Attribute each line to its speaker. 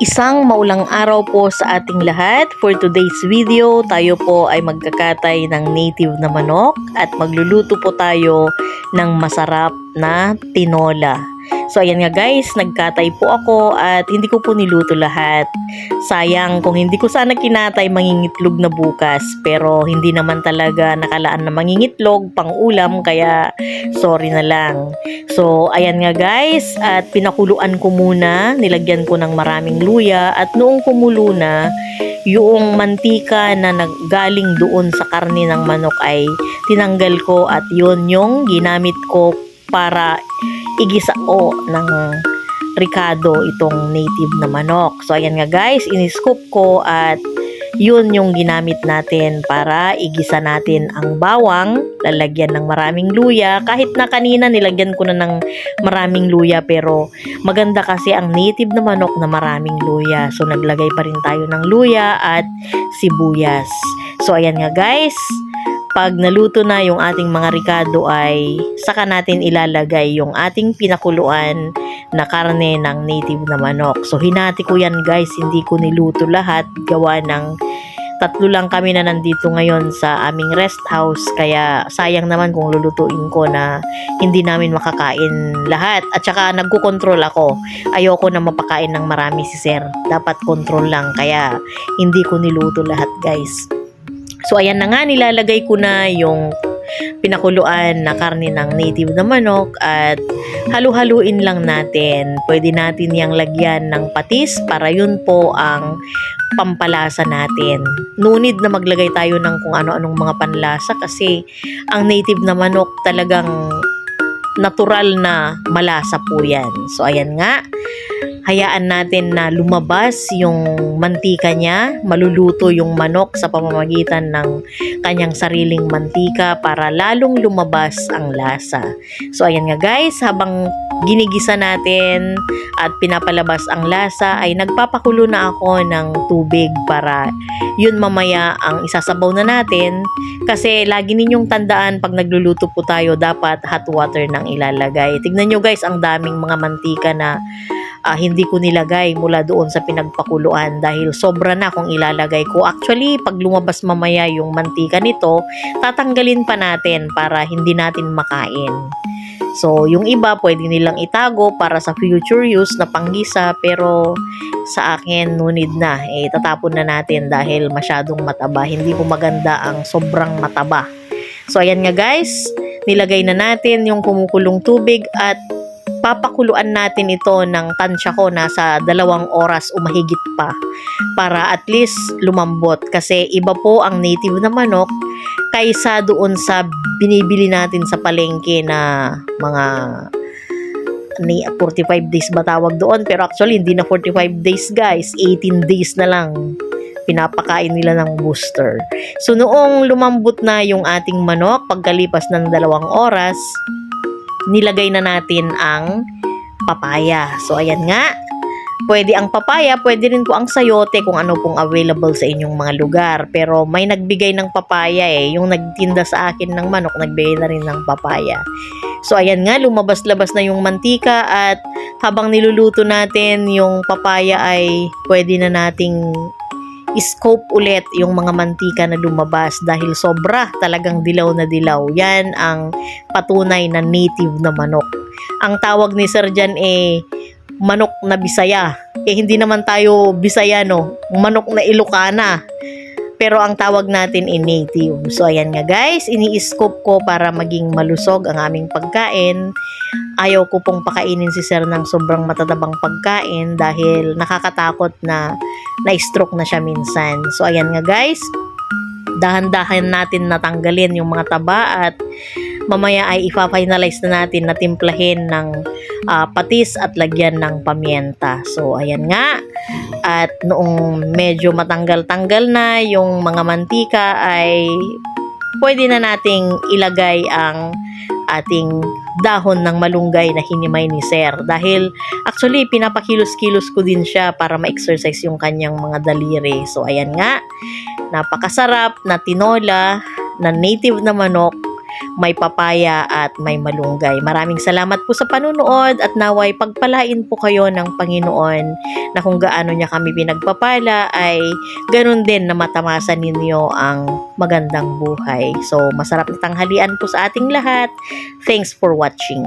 Speaker 1: Isang maulang araw po sa ating lahat. For today's video, tayo po ay magkakatay ng native na manok at magluluto po tayo ng masarap na tinola. So ayan nga guys, nagkatay po ako at hindi ko po niluto lahat. Sayang kung hindi ko sana kinatay mangingitlog na bukas pero hindi naman talaga nakalaan na mangingitlog pang ulam kaya sorry na lang. So ayan nga guys at pinakuluan ko muna, nilagyan ko ng maraming luya at noong kumulo na yung mantika na naggaling doon sa karne ng manok ay tinanggal ko at yun yung ginamit ko para igisa o ng ricado itong native na manok. So ayan nga guys, iniscoop ko at yun yung ginamit natin para igisa natin ang bawang, lalagyan ng maraming luya. Kahit na kanina nilagyan ko na ng maraming luya pero maganda kasi ang native na manok na maraming luya. So naglagay pa rin tayo ng luya at sibuyas. So ayan nga guys, pag naluto na yung ating mga ricado ay saka natin ilalagay yung ating pinakuluan na karne ng native na manok. So hinati ko yan guys, hindi ko niluto lahat. Gawa ng tatlo lang kami na nandito ngayon sa aming rest house. Kaya sayang naman kung lulutuin ko na hindi namin makakain lahat. At saka nagkukontrol ako. Ayoko na mapakain ng marami si sir. Dapat control lang. Kaya hindi ko niluto lahat guys. So ayan na nga, nilalagay ko na yung pinakuluan na karne ng native na manok at halu-haluin lang natin. Pwede natin yang lagyan ng patis para yun po ang pampalasa natin. No need na maglagay tayo ng kung ano-anong mga panlasa kasi ang native na manok talagang natural na malasa po yan. So ayan nga, hayaan natin na lumabas yung mantika niya, maluluto yung manok sa pamamagitan ng kanyang sariling mantika para lalong lumabas ang lasa. So ayan nga guys, habang ginigisa natin at pinapalabas ang lasa ay nagpapakulo na ako ng tubig para yun mamaya ang isasabaw na natin kasi lagi ninyong tandaan pag nagluluto po tayo dapat hot water nang ilalagay. Tignan nyo guys ang daming mga mantika na ah, hindi ko nilagay mula doon sa pinagpakuluan dahil sobra na kung ilalagay ko. Actually, pag lumabas mamaya yung mantika nito, tatanggalin pa natin para hindi natin makain. So, yung iba pwede nilang itago para sa future use na panggisa pero sa akin no need na. Eh, tatapon na natin dahil masyadong mataba. Hindi po maganda ang sobrang mataba. So, ayan nga guys, nilagay na natin yung kumukulong tubig at papakuluan natin ito ng tansya ko nasa dalawang oras o mahigit pa para at least lumambot. Kasi iba po ang native na manok kaysa doon sa binibili natin sa palengke na mga ni 45 days ba tawag doon? Pero actually hindi na 45 days guys. 18 days na lang pinapakain nila ng booster. So noong lumambot na yung ating manok pagkalipas ng dalawang oras nilagay na natin ang papaya. So, ayan nga. Pwede ang papaya, pwede rin po ang sayote kung ano pong available sa inyong mga lugar. Pero may nagbigay ng papaya eh. Yung nagtinda sa akin ng manok, nagbigay na rin ng papaya. So, ayan nga, lumabas-labas na yung mantika at habang niluluto natin yung papaya ay pwede na nating scope ulit yung mga mantika na lumabas dahil sobra talagang dilaw na dilaw. Yan ang patunay na native na manok. Ang tawag ni Sir Jan eh manok na Bisaya. Eh hindi naman tayo Bisayano, manok na Ilocana. Pero ang tawag natin ay native. So ayan nga guys, ini-scope ko para maging malusog ang aming pagkain. Ayaw ko pong pakainin si Sir ng sobrang matatabang pagkain dahil nakakatakot na na-stroke na siya minsan. So ayan nga guys, dahan-dahan natin natanggalin yung mga taba at mamaya ay ifa-finalize na natin na timplahin ng ah, patis at lagyan ng pamienta. So ayan nga. At noong medyo matanggal-tanggal na yung mga mantika ay pwede na nating ilagay ang ating dahon ng malunggay na hinimay ni Sir. Dahil actually pinapakilos-kilos ko din siya para ma-exercise yung kanyang mga daliri. So ayan nga, napakasarap na tinola na native na manok may papaya at may malunggay. Maraming salamat po sa panunood at naway pagpalain po kayo ng Panginoon na kung gaano niya kami pinagpapala ay ganun din na matamasan ninyo ang magandang buhay. So, masarap na tanghalian po sa ating lahat. Thanks for watching.